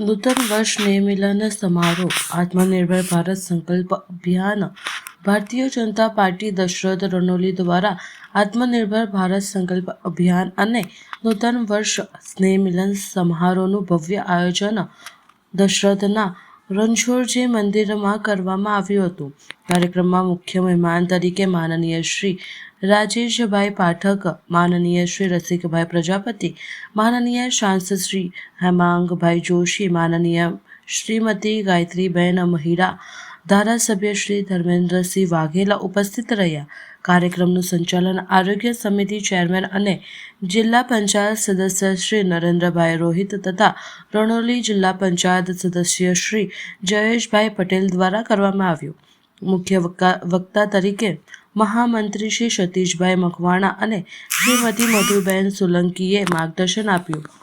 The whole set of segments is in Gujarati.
નૂતન વર્ષ સ્નેહમિલન સમારોહ આત્મનિર્ભર ભારત સંકલ્પ અભિયાન ભારતીય જનતા પાર્ટી દશરથ રણોલી દ્વારા આત્મનિર્ભર ભારત સંકલ્પ અભિયાન અને નૂતન વર્ષ સ્નેહમિલન સમારોહનું ભવ્ય આયોજન દશરથના રણછોડજી મંદિરમાં કરવામાં આવ્યું હતું. કાર્યક્રમમાં મુખ્ય મહેમાન તરીકે માનનીય શ્રી રાજેશભાઈ પાઠક, માનનીય શ્રી રસિકભાઈ પ્રજાપતિ, માનનીય શાંત શ્રી હેમાંગભાઈ જોશી, માનનીય શ્રીમતી ગાયત્રીબેન મહિડા ધારાસભ્ય શ્રી ધર્મેન્દ્રસિંહ વાઘેલા ઉપસ્થિત રહ્યા. કાર્યક્રમનું સંચાલન આરોગ્ય સમિતિ ચેરમેન અને જિલ્લા પંચાયત સદસ્ય શ્રી નરેન્દ્રભાઈ રોહિત તથા રણોલી જિલ્લા પંચાયત સદસ્ય શ્રી જયેશભાઈ પટેલ દ્વારા કરવામાં આવ્યું. મુખ્ય વક્તા તરીકે મહામંત્રી શ્રી સતીશભાઈ મકવાણા અને શ્રીમતી મધુબેન સોલંકીએ માર્ગદર્શન આપ્યું.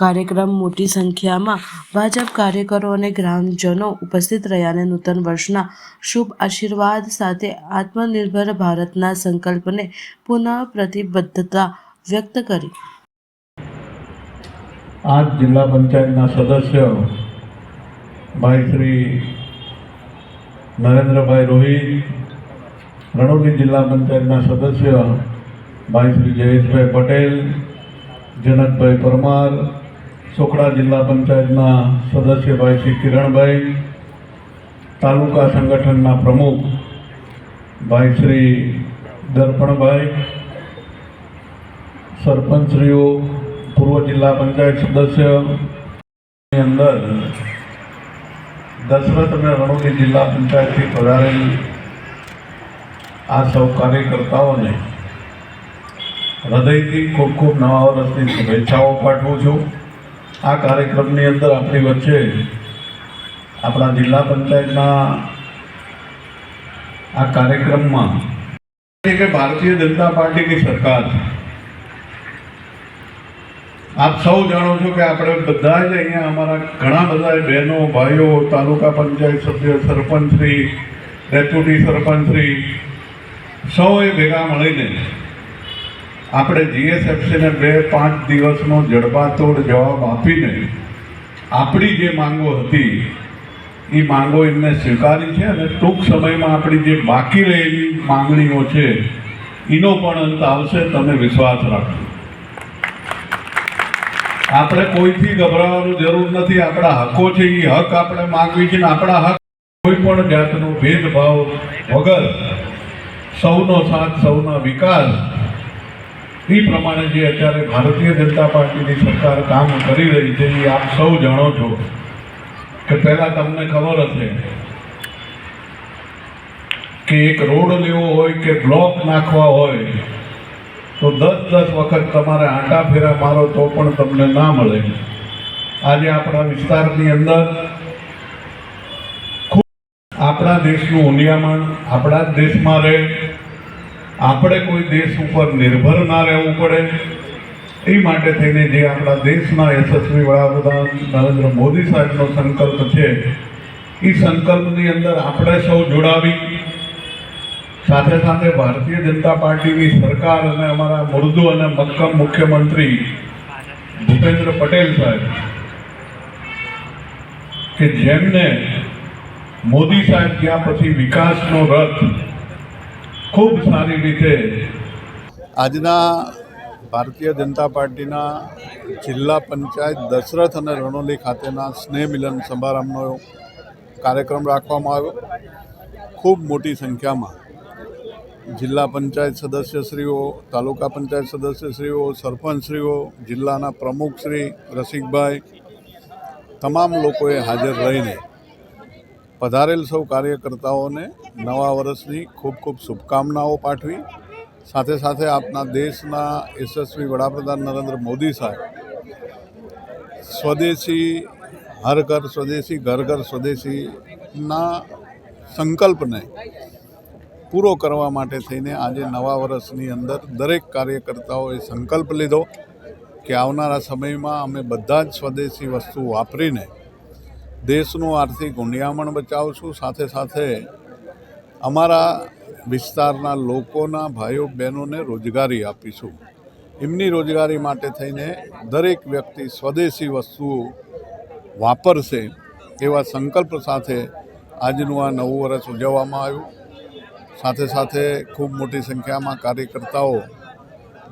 કાર્યક્રમ મોટી સંખ્યામાં ભાજપ કાર્યકરો અને ગ્રામજનો ઉપસ્થિત રહ્યા અને નૂતન વર્ષના શુભ આશીર્વાદ સાથે આત્મનિર્ભર ભારતના સંકલ્પને પુનઃ પ્રતિબદ્ધતા વ્યક્ત કરી. આજ જિલ્લા પંચાયતના સદસ્ય ભાઈ શ્રી નરેન્દ્રભાઈ રોહિત, રણોલી જિલ્લા પંચાયતના સદસ્ય ભાઈ શ્રી જયેશભાઈ પટેલ, જનકભાઈ પરમાર સોખડા જિલ્લા પંચાયતના સદસ્ય ભાઈ શ્રી કિરણભાઈ, તાલુકા સંગઠનના પ્રમુખ ભાઈ શ્રી દર્પણભાઈ, સરપંચશ્રીઓ, પૂર્વ જિલ્લા પંચાયત સદસ્યની અંદર દશરથ અને રણોલી જિલ્લા પંચાયતથી પધારેલ આ સૌ કાર્યકર્તાઓને હૃદયથી ખૂબ ખૂબ નવા વર્ષની શુભેચ્છાઓ પાઠવું છું. આ કાર્યક્રમની અંદર આપણી વચ્ચે આપણા જિલ્લા પંચાયતના આ કાર્યક્રમમાં કે ભારતીય જનતા પાર્ટીની સરકાર આપ સૌ જાણો છો કે આપણે બધા જ અહીંયા અમારા ઘણા બધા બહેનો, ભાઈઓ, તાલુકા પંચાયત સભ્ય સરપંચશ્રી ડેપ્યુટી સરપંચશ્રી સૌએ ભેગા મળીને આપણે જીએસએફસીને બે પાંચ દિવસનો જડબાતોડ જવાબ આપીને આપણી જે માંગો હતી, એ માંગો એમને સ્વીકારી છે અને ટૂંક સમયમાં આપણી જે બાકી રહેલી માંગણીઓ છે, એનો પણ અંત આવશે, તમે વિશ્વાસ રાખજો. આપણે કોઈથી ગભરાવાની જરૂર નથી, આપણા હકો છે, એ હક આપણે માંગવી છે ને આપણા હક કોઈ પણ જાતનો ભેદભાવ વગર સૌનો સાથ, સૌના વિકાસ એ પ્રમાણે જે અત્યારે ભારતીય જનતા પાર્ટીની સરકાર કામ કરી રહી છે, એ આપ સૌ જાણો છો કે પહેલાં તમને ખબર હશે કે એક રોડ લેવો હોય કે બ્લોક નાખવા હોય, તો દસ દસ વખત તમારે આંટા ફેરા મારો તો પણ તમને ના મળે. આજે આપણા વિસ્તારની અંદર આપણા દેશનું ઉનિયામણ આપણા જ દેશમાં રહે આપણે કોઈ દેશ ઉપર નિર્ભર ના રહેવું પડે. એ માટે થઈને જે આપણા દેશના યશસ્વી વડાપ્રધાન નરેન્દ્ર મોદી સાહેબનો સંકલ્પ છે, એ સંકલ્પની અંદર આપણે સૌ જોડાવી. સાથે સાથે ભારતીય જનતા પાર્ટીની સરકાર અને અમારા મૃદુ અને મક્કમ મુખ્યમંત્રી ભૂપેન્દ્ર પટેલ સાહેબ, કે જેમને મોદી સાહેબ ગયા પછી વિકાસનો રથ ખૂબ સારી રીતે આજના ભારતીય જનતા પાર્ટીના જિલ્લા પંચાયત દશરથ અને રણોલી ખાતેના સ્નેહ મિલન સમારંભનો કાર્યક્રમ રાખવામાં આવ્યો. ખૂબ મોટી સંખ્યામાં જિલ્લા પંચાયત સદસ્યશ્રીઓ, તાલુકા પંચાયત સદસ્યશ્રીઓ, સરપંચશ્રીઓ, જિલ્લાના પ્રમુખશ્રી રસિકભાઈ, તમામ લોકોએ હાજર રહીને પધારેલ સૌ કાર્યકર્તાઓને નવા વર્ષની ખૂબ ખૂબ શુભકામનાઓ પાઠવી. સાથે સાથે આપના દેશના યશસ્વી વડાપ્રધાન નરેન્દ્ર મોદી સાહેબ, સ્વદેશી હર ઘર સ્વદેશી ઘર ઘર સ્વદેશીના સંકલ્પને પૂરો કરવા માટે થઈને આજે નવા વર્ષની અંદર દરેક કાર્યકર્તાઓએ સંકલ્પ લીધો કે આવનારા સમયમાં અમે બધા જ સ્વદેશી વસ્તુ વાપરીને દેશનું આર્થિક ઊંડિયામણ બચાવશું. સાથે સાથે અમારા વિસ્તારના લોકોના ભાઈઓ બહેનોને રોજગારી આપીશું. એમની રોજગારી માટે થઈને દરેક વ્યક્તિ સ્વદેશી વસ્તુઓ વાપરશે એવા સંકલ્પ સાથે આજનું આ નવું વર્ષ ઉજવવામાં આવ્યું. સાથે સાથે ખૂબ મોટી સંખ્યામાં કાર્યકર્તાઓ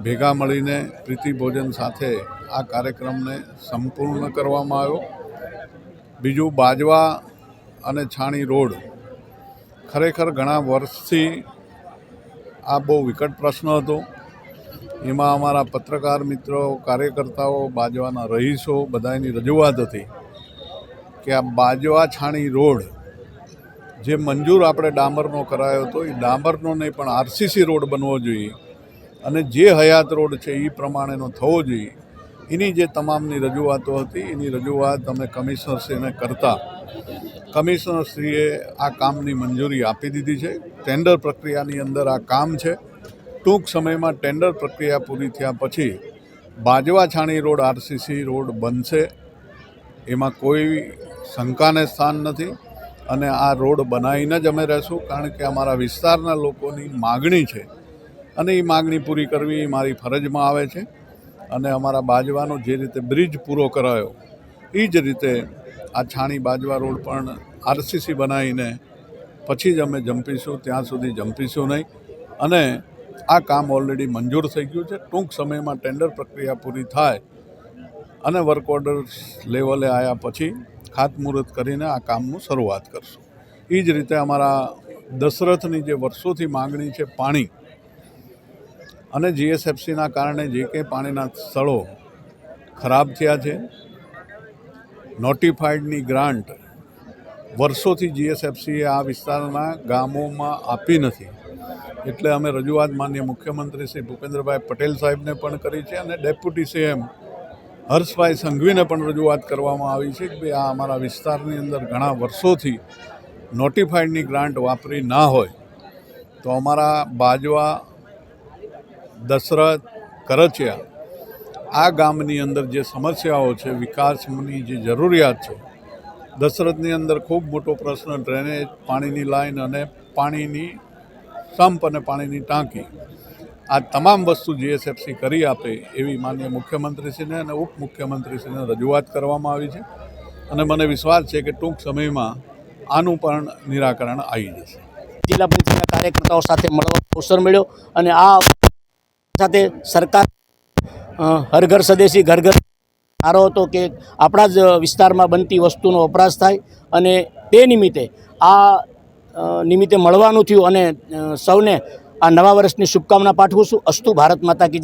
ભેગા મળીને પ્રીતિ ભોજન સાથે આ કાર્યક્રમને સંપૂર્ણ કરવામાં આવ્યો. બીજું બાજવા અને છાણી રોડ. ખરેખર ઘણા વર્ષથી આ બહુ વિકટ પ્રશ્ન હતો. એમાં અમારા પત્રકાર મિત્રો, કાર્યકર્તાઓ, બાજવાના રહીશો બધાની રજૂઆત હતી કે આ બાજવા છાણી રોડ જે મંજૂર આપણે ડામરનો કરાયો હતો, એ ડામરનો નહીં પણ આરસીસી રોડ બનવો જોઈએ અને જે હયાત રોડ છે એ પ્રમાણેનો થવો જોઈએ. એની જે તમામની રજૂઆતો હતી, એની રજૂઆત અમે કમિશનરશ્રીને કરતા. કમિશનરશ્રીએ આ કામની મંજૂરી આપી દીધી છે. ટેન્ડર પ્રક્રિયાની અંદર આ કામ છે. ટૂંક સમયમાં ટેન્ડર પ્રક્રિયા પૂરી થયા પછી Bajwa Chhani road RCC road બનશે. એમાં કોઈ શંકાને સ્થાન નથી અને આ રોડ બનાવીને જ અમે રહેશું, કારણ કે અમારા વિસ્તારના લોકોની માગણી છે. અને એ માગણી પૂરી કરવી એ મારી ફરજમાં આવે છે. અને અમારા બાજવાનો જે રીતે બ્રિજ પૂરો કરાયો એ જ રીતે આ છાણી બાજવા રોડ પણ આરસીસી બનાવીને પછી જ અમે જંપીશું, ત્યાં સુધી જંપીશું નહીં. અને આ કામ ઓલરેડી મંજૂર થઈ ગયું છે. ટૂંક સમયમાં ટેન્ડર પ્રક્રિયા પૂરી થાય અને વર્ક ઓર્ડર લેવલે આવ્યા પછી ખાતમુહૂર્ત કરીને આ કામનું શરૂઆત કરશું. એ જ રીતે અમારા દશરથની જે વર્ષોથી માગણી છે પાણી અને જીએસએફસીના કારણે જે કંઈ પાણીના સ્થળો ખરાબ થયા છે. નોટિફાઈડની ગ્રાન્ટ વર્ષોથી જીએસએફસીએ આ વિસ્તારના ગામોમાં આપી નથી. એટલે અમે રજૂઆત માન્ય મુખ્યમંત્રી શ્રી ભૂપેન્દ્રભાઈ પટેલ સાહેબને પણ કરી છે અને ડેપ્યુટી સીએમ હર્ષભાઈ સંઘવીને પણ રજૂઆત કરવામાં આવી છે કે આ અમારા વિસ્તારની અંદર ઘણા વર્ષોથી નોટિફાઈડની ગ્રાન્ટ વાપરી ના હોય. તો અમારા બાજવા દશરથ કરચિયા. આ ગામની અંદર જે સમસ્યાઓ છે, વિકાસની જે જરૂરિયાત છે, દશરથની અંદર ખૂબ મોટો પ્રશ્ન ડ્રેનેજ, પાણીની લાઈન અને પાણીની સંપ અને પાણીની ટાંકી. આ તમામ વસ્તુ જીએસએફસી કરી આપે એવી માન્ય મુખ્યમંત્રીશ્રીને અને ઉપમુખ્યમંત્રીશ્રીને રજૂઆત કરવામાં આવી છે. અને મને વિશ્વાસ છે કે ટૂંક સમયમાં આનું પણ નિરાકરણ આવી જશે. જિલ્લા પંચાયતના કાર્યકર્તાઓ સાથે મળવા અવસર મળ્યો અને આ સાથે સરકાર હર ઘર સ્વદેશી, ઘર ઘર સારો હતો કે આપણા જ વિસ્તારમાં બનતી વસ્તુનો વપરાશ થાય અને તે નિમિત્તે આ નિમિત્તે મળવાનું થયું અને સૌને આ નવા વર્ષની શુભકામના પાઠવું છું. અસ્તુ ભારત માતા કી